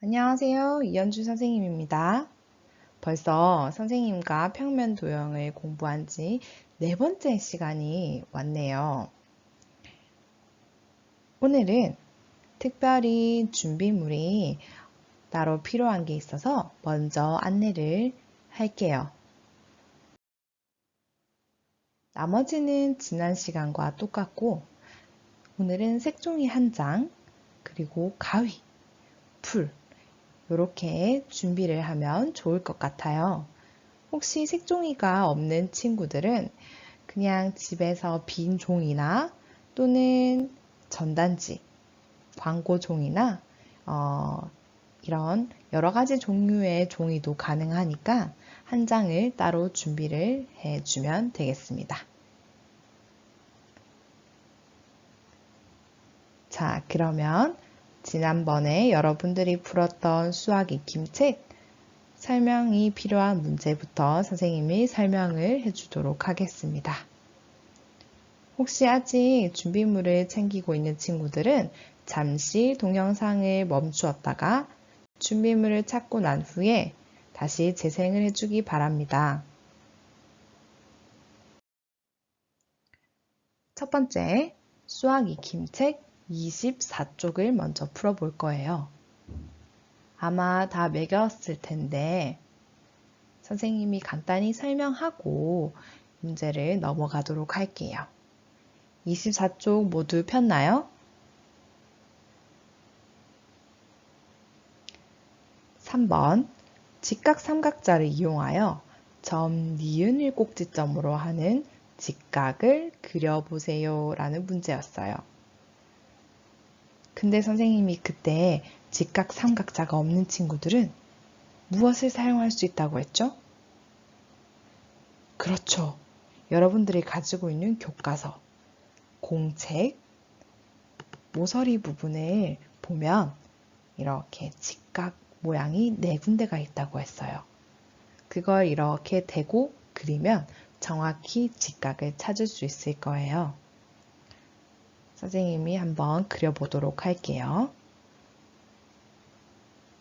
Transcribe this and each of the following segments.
안녕하세요. 이현주 선생님입니다. 벌써 선생님과 평면 도형을 공부한 지 네 번째 시간이 왔네요. 오늘은 특별히 준비물이 따로 필요한 게 있어서 먼저 안내를 할게요. 나머지는 지난 시간과 똑같고 오늘은 색종이 한 장, 그리고 가위, 풀, 이렇게 준비를 하면 좋을 것 같아요. 혹시 색종이가 없는 친구들은 그냥 집에서 빈 종이나 또는 전단지, 광고 종이나 어, 이런 여러 가지 종류의 종이도 가능하니까 한 장을 따로 준비를 해 주면 되겠습니다. 자, 그러면 지난번에 여러분들이 풀었던 수학 익힘책 설명이 필요한 문제부터 선생님이 설명을 해주도록 하겠습니다. 혹시 아직 준비물을 챙기고 있는 친구들은 잠시 동영상을 멈추었다가 준비물을 찾고 난 후에 다시 재생을 해주기 바랍니다. 첫 번째, 수학 익힘책 24쪽을 먼저 풀어볼 거예요. 아마 다 매겼을 텐데 선생님이 간단히 설명하고 문제를 넘어가도록 할게요. 24쪽 모두 폈나요? 3번 직각 삼각자를 이용하여 점 니은을 꼭지점으로 하는 직각을 그려보세요 라는 문제였어요. 근데 선생님이 그때 직각 삼각자가 없는 친구들은 무엇을 사용할 수 있다고 했죠? 그렇죠. 여러분들이 가지고 있는 교과서, 공책, 모서리 부분을 보면 이렇게 직각 모양이 네 군데가 있다고 했어요. 그걸 이렇게 대고 그리면 정확히 직각을 찾을 수 있을 거예요. 선생님이 한번 그려보도록 할게요.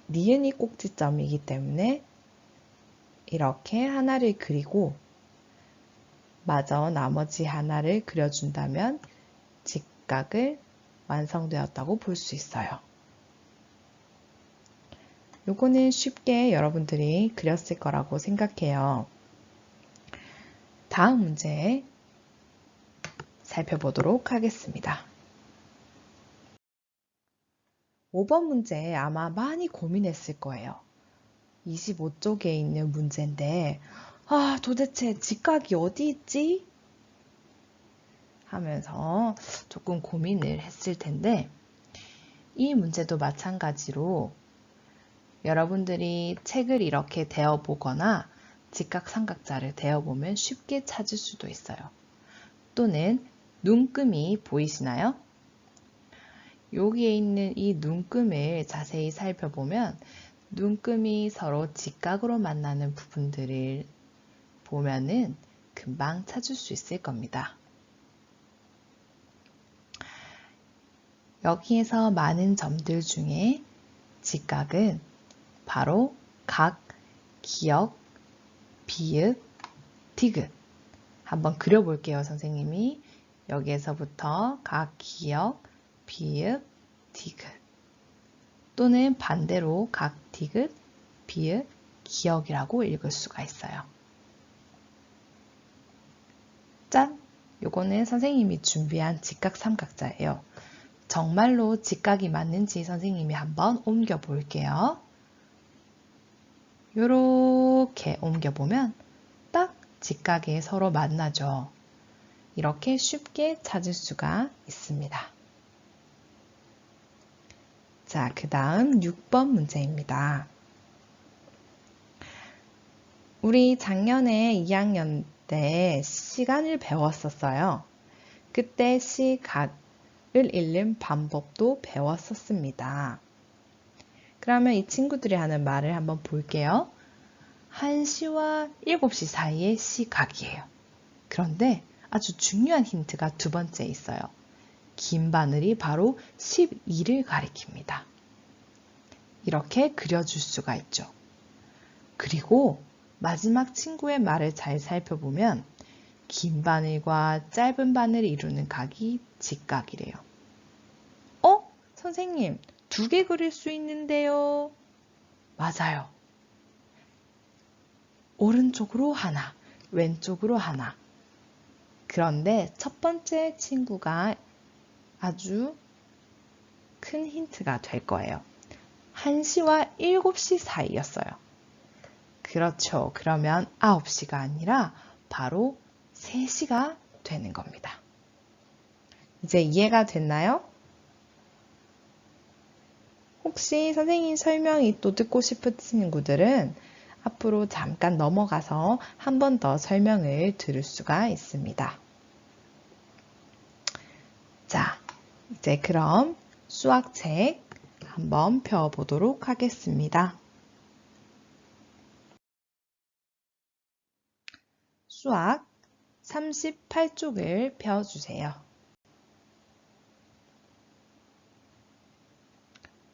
니은이 꼭지점이기 때문에 이렇게 하나를 그리고 마저 나머지 하나를 그려준다면 직각을 완성되었다고 볼 수 있어요. 요거는 쉽게 여러분들이 그렸을 거라고 생각해요. 다음 문제 살펴보도록 하겠습니다. 5번 문제 아마 많이 고민했을 거예요. 25쪽에 있는 문제인데, 아, 도대체 직각이 어디 있지? 하면서 조금 고민을 했을 텐데, 이 문제도 마찬가지로 여러분들이 책을 이렇게 대어 보거나 직각 삼각자를 대어 보면 쉽게 찾을 수도 있어요. 또는 눈금이 보이시나요? 여기에 있는 이 눈금을 자세히 살펴보면 눈금이 서로 직각으로 만나는 부분들을 보면은 금방 찾을 수 있을 겁니다. 여기에서 많은 점들 중에 직각은 바로 각, 기역, 비읍, 디귿 한번 그려볼게요, 선생님이. 여기에서부터 각 기역, 비읍, 디귿 또는 반대로 각 디귿, 비읍, 기역이라고 읽을 수가 있어요. 짠! 요거는 선생님이 준비한 직각 삼각자예요. 정말로 직각이 맞는지 선생님이 한번 옮겨 볼게요. 요렇게 옮겨 보면 딱 직각이 서로 만나죠. 이렇게 쉽게 찾을 수가 있습니다. 자, 그 다음 6번 문제입니다. 우리 작년에 2학년 때 시간을 배웠었어요. 그때 시각을 읽는 방법도 배웠었습니다. 그러면 이 친구들이 하는 말을 한번 볼게요. 1시와 7시 사이의 시각이에요. 그런데 아주 중요한 힌트가 두 번째 있어요. 긴 바늘이 바로 12를 가리킵니다. 이렇게 그려줄 수가 있죠. 그리고 마지막 친구의 말을 잘 살펴보면 긴 바늘과 짧은 바늘을 이루는 각이 직각이래요. 어? 선생님, 두 개 그릴 수 있는데요. 맞아요. 오른쪽으로 하나, 왼쪽으로 하나. 그런데 첫 번째 친구가 아주 큰 힌트가 될 거예요. 1시와 7시 사이였어요. 그렇죠. 그러면 9시가 아니라 바로 3시가 되는 겁니다. 이제 이해가 됐나요? 혹시 선생님 설명이 또 듣고 싶은 친구들은 앞으로 잠깐 넘어가서 한 번 더 설명을 들을 수가 있습니다. 자, 이제 그럼 수학책 한번 펴보도록 하겠습니다. 수학 38쪽을 펴주세요.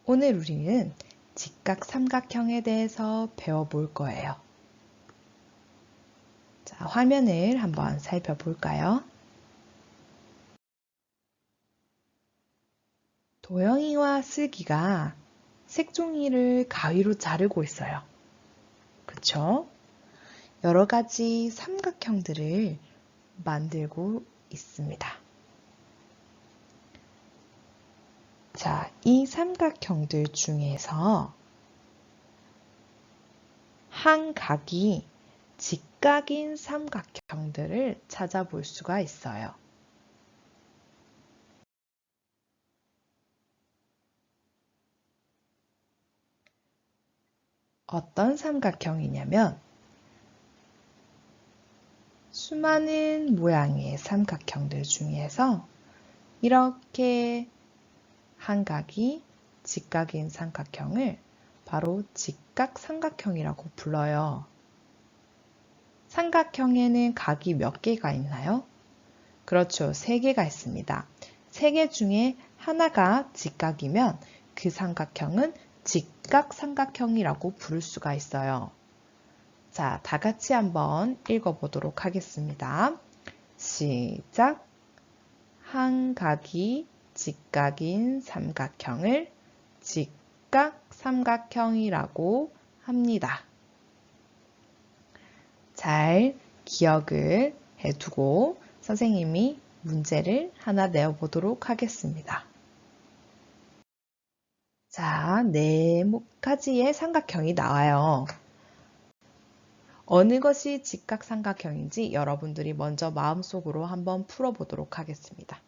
오늘 우리는 직각 삼각형에 대해서 배워볼 거예요. 자, 화면을 한번 살펴볼까요? 도영이와 슬기가 색종이를 가위로 자르고 있어요. 그쵸? 여러 가지 삼각형들을 만들고 있습니다. 자, 이 삼각형들 중에서 한 각이 직각인 삼각형들을 찾아볼 수가 있어요. 어떤 삼각형이냐면 수많은 모양의 삼각형들 중에서 이렇게 한 각이 직각인 삼각형을 바로 직각 삼각형이라고 불러요. 삼각형에는 각이 몇 개가 있나요? 그렇죠. 세 개가 있습니다. 세개 중에 하나가 직각이면 그 삼각형은 직각 삼각형이라고 부를 수가 있어요. 자, 다 같이 한번 읽어보도록 하겠습니다. 시작. 한 각이 직각인 삼각형을 직각 삼각형이라고 합니다. 잘 기억을 해두고 선생님이 문제를 하나 내어보도록 하겠습니다. 자, 네 가지의 삼각형이 나와요. 어느 것이 직각 삼각형인지 여러분들이 먼저 마음속으로 한번 풀어보도록 하겠습니다.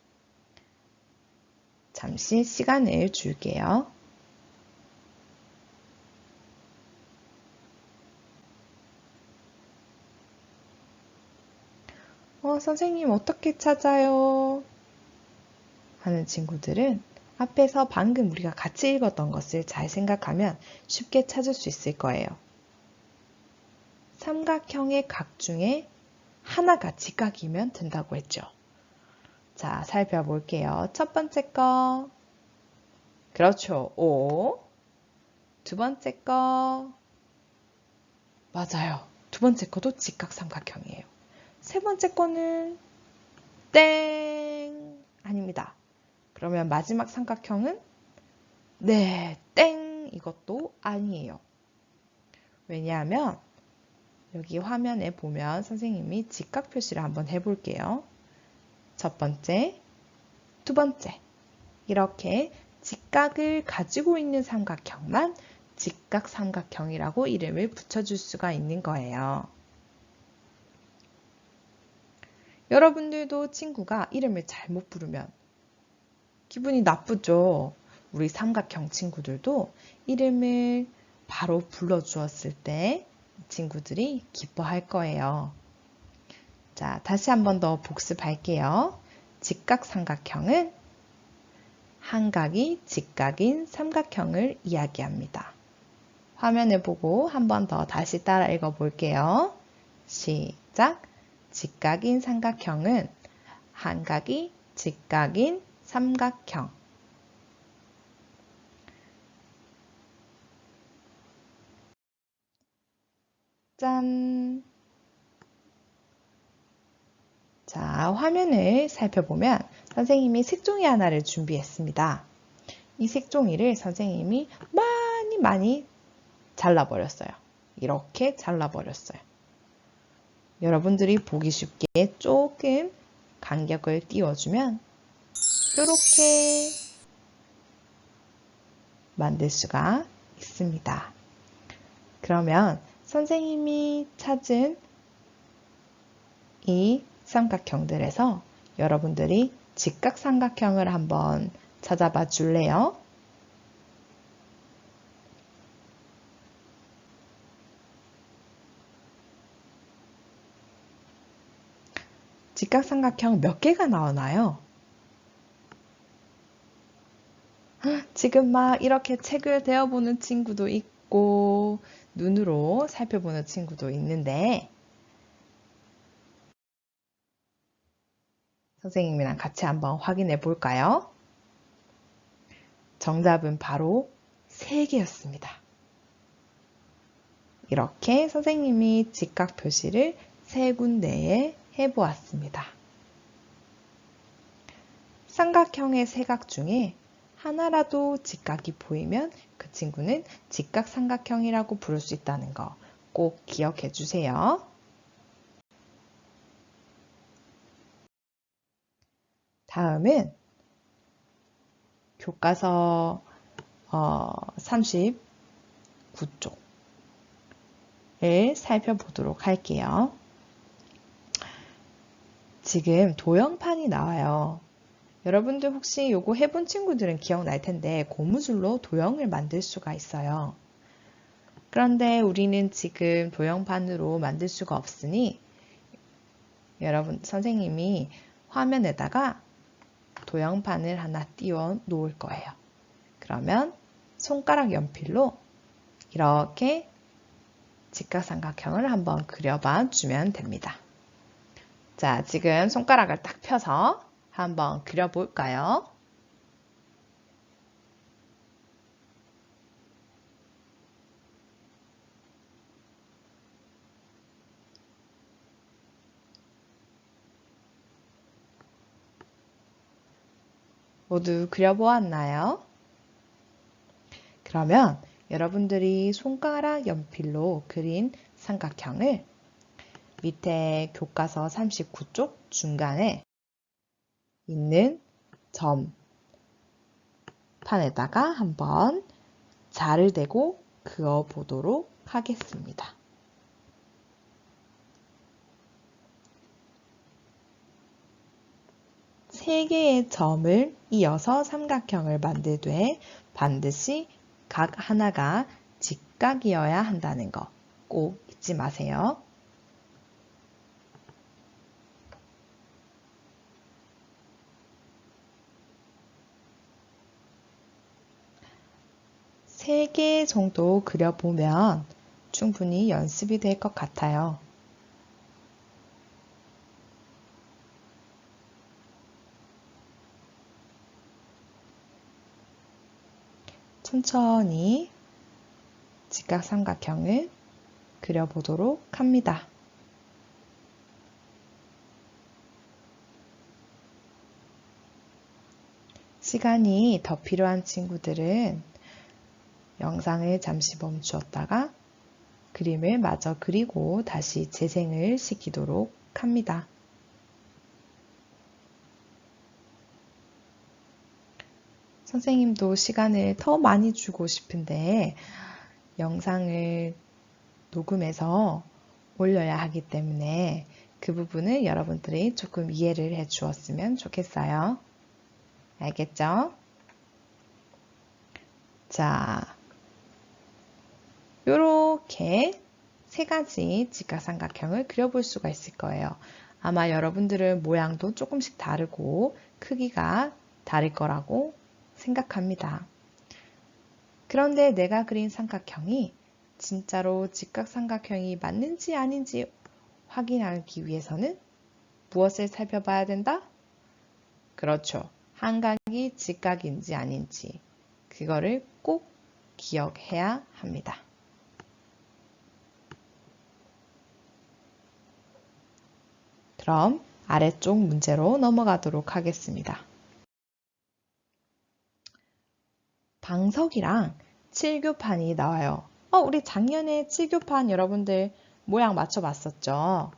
잠시 시간을 줄게요. 어, 선생님 어떻게 찾아요? 하는 친구들은 앞에서 방금 우리가 같이 읽었던 것을 잘 생각하면 쉽게 찾을 수 있을 거예요. 삼각형의 각 중에 하나가 직각이면 된다고 했죠. 자, 살펴볼게요. 첫 번째 거. 그렇죠. O. 두 번째 거. 맞아요. 두 번째 거도 직각 삼각형이에요. 세 번째 거는 땡. 아닙니다. 그러면 마지막 삼각형은 네, 땡. 이것도 아니에요. 왜냐하면 여기 화면에 보면 선생님이 직각 표시를 한번 해볼게요. 첫 번째, 두 번째. 이렇게 직각을 가지고 있는 삼각형만 직각 삼각형이라고 이름을 붙여줄 수가 있는 거예요. 여러분들도 친구가 이름을 잘못 부르면 기분이 나쁘죠. 우리 삼각형 친구들도 이름을 바로 불러주었을 때 친구들이 기뻐할 거예요. 자, 다시 한 번 더 복습할게요. 직각삼각형은 한 각이 직각인 삼각형을 이야기합니다. 화면을 보고 한 번 더 다시 따라 읽어 볼게요. 시작. 직각인 삼각형은 한 각이 직각인 삼각형 짠! 자, 화면을 살펴보면 선생님이 색종이 하나를 준비했습니다. 이 색종이를 선생님이 많이 많이 잘라버렸어요. 이렇게 잘라버렸어요. 여러분들이 보기 쉽게 조금 간격을 띄워주면 이렇게 만들 수가 있습니다. 그러면 선생님이 찾은 이 삼각형들에서 여러분들이 직각삼각형을 한번 찾아봐 줄래요? 직각삼각형 몇 개가 나오나요? 지금 막 이렇게 책을 대어보는 친구도 있고 눈으로 살펴보는 친구도 있는데 선생님이랑 같이 한번 확인해 볼까요? 정답은 바로 3개였습니다. 이렇게 선생님이 직각 표시를 세 군데에 해보았습니다. 삼각형의 세각 중에 하나라도 직각이 보이면 그 친구는 직각삼각형이라고 부를 수 있다는 거 꼭 기억해 주세요. 다음은 교과서 어, 39쪽을 살펴보도록 할게요. 지금 도형판이 나와요. 여러분들 혹시 요거 해본 친구들은 기억날 텐데 고무줄로 도형을 만들 수가 있어요. 그런데 우리는 지금 도형판으로 만들 수가 없으니 여러분 선생님이 화면에다가 도형판을 하나 띄워 놓을 거예요. 그러면 손가락 연필로 이렇게 직각삼각형을 한번 그려봐 주면 됩니다. 자, 지금 손가락을 딱 펴서 한번 그려볼까요? 모두 그려보았나요? 그러면 여러분들이 손가락 연필로 그린 삼각형을 밑에 교과서 39쪽 중간에 있는 점 판에다가 한번 자를 대고 그어 보도록 하겠습니다. 세 개의 점을 이어서 삼각형을 만들되 반드시 각 하나가 직각이어야 한다는 거 꼭 잊지 마세요. 세개 정도 그려보면 충분히 연습이 될 것 같아요. 천천히 직각삼각형을 그려보도록 합니다. 시간이 더 필요한 친구들은 영상을 잠시 멈추었다가 그림을 마저 그리고 다시 재생을 시키도록 합니다. 선생님도 시간을 더 많이 주고 싶은데 영상을 녹음해서 올려야 하기 때문에 그 부분을 여러분들이 조금 이해를 해 주었으면 좋겠어요. 알겠죠? 자, 요렇게 세 가지 직각삼각형을 그려볼 수가 있을 거예요. 아마 여러분들은 모양도 조금씩 다르고 크기가 다를 거라고 생각합니다. 그런데 내가 그린 삼각형이 진짜로 직각삼각형이 맞는지 아닌지 확인하기 위해서는 무엇을 살펴봐야 된다? 그렇죠. 한각이 직각인지 아닌지 그거를 꼭 기억해야 합니다. 그럼 아래쪽 문제로 넘어가도록 하겠습니다. 방석이랑 칠교판이 나와요. 어, 우리 작년에 칠교판 여러분들 모양 맞춰봤었죠?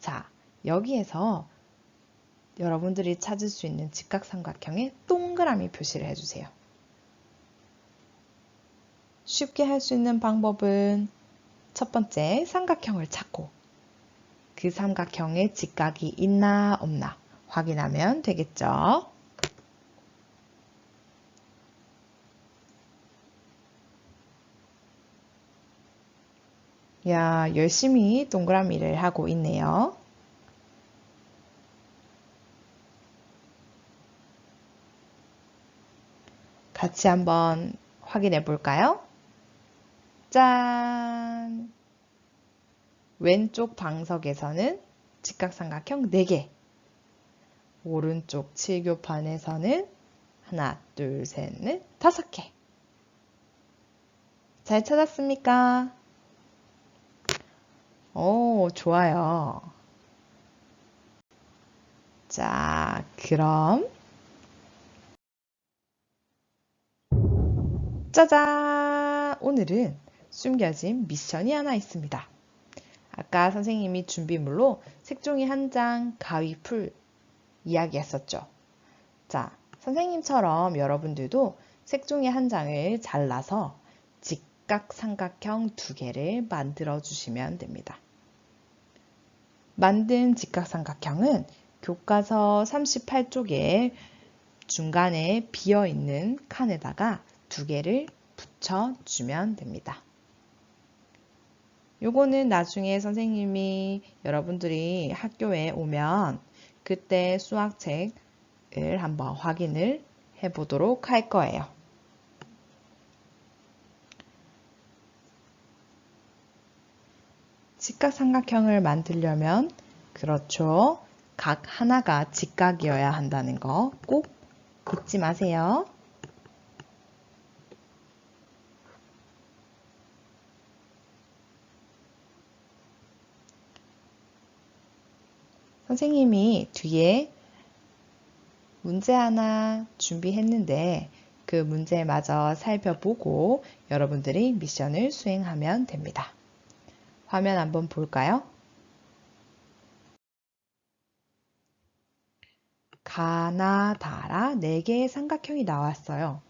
자, 여기에서 여러분들이 찾을 수 있는 직각삼각형에 동그라미 표시를 해주세요. 쉽게 할 수 있는 방법은 첫 번째 삼각형을 찾고 그 삼각형에 직각이 있나 없나 확인하면 되겠죠. 야, 열심히 동그라미를 하고 있네요. 같이 한번 확인해 볼까요? 짠! 왼쪽 방석에서는 직각삼각형 4개, 오른쪽 칠교판에서는 하나, 둘, 셋, 넷, 다섯 개. 잘 찾았습니까? 오, 좋아요. 자, 그럼 짜잔! 오늘은 숨겨진 미션이 하나 있습니다. 아까 선생님이 준비물로 색종이 한 장, 가위, 풀 이야기했었죠. 자, 선생님처럼 여러분들도 색종이 한 장을 잘라서 직각 삼각형 두 개를 만들어 주시면 됩니다. 만든 직각 삼각형은 교과서 38쪽에 중간에 비어 있는 칸에다가 두 개를 붙여 주면 됩니다. 요거는 나중에 선생님이 여러분들이 학교에 오면 그때 수학책을 한번 확인을 해 보도록 할 거예요. 직각삼각형을 만들려면 그렇죠. 각 하나가 직각이어야 한다는 거 꼭 잊지 마세요. 선생님이 뒤에 문제 하나 준비했는데 그 문제마저 살펴보고 여러분들이 미션을 수행하면 됩니다. 화면 한번 볼까요? 가나다라 4개의 삼각형이 나왔어요.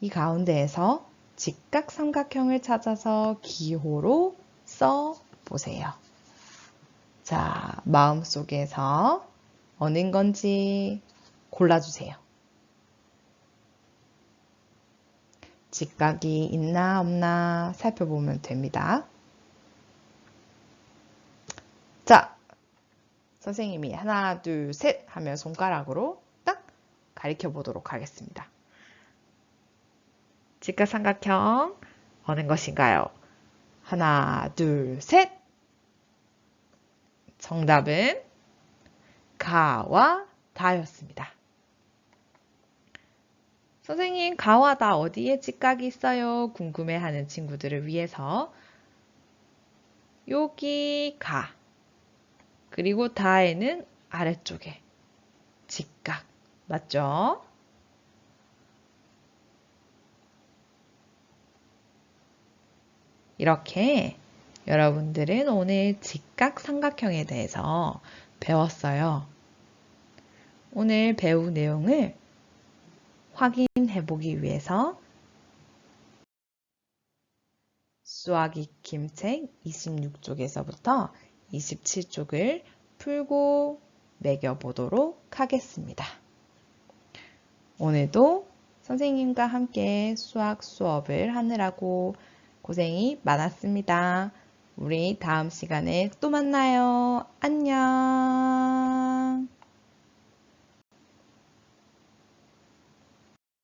이 가운데에서 직각 삼각형을 찾아서 기호로 써 보세요. 자, 마음속에서 어느 건지 골라주세요. 직각이 있나 없나 살펴보면 됩니다. 자, 선생님이 하나, 둘, 셋 하면 손가락으로 딱 가리켜 보도록 하겠습니다. 직각삼각형 어느 것인가요? 하나, 둘, 셋! 정답은 가와 다였습니다. 선생님, 가와 다 어디에 직각이 있어요? 궁금해하는 친구들을 위해서 여기 가 그리고 다에는 아래쪽에 직각 맞죠? 이렇게 여러분들은 오늘 직각 삼각형에 대해서 배웠어요. 오늘 배운 내용을 확인해 보기 위해서 수학 익힘책 26쪽에서부터 27쪽을 풀고 매겨보도록 하겠습니다. 오늘도 선생님과 함께 수학 수업을 하느라고 고생이 많았습니다. 우리 다음 시간에 또 만나요. 안녕.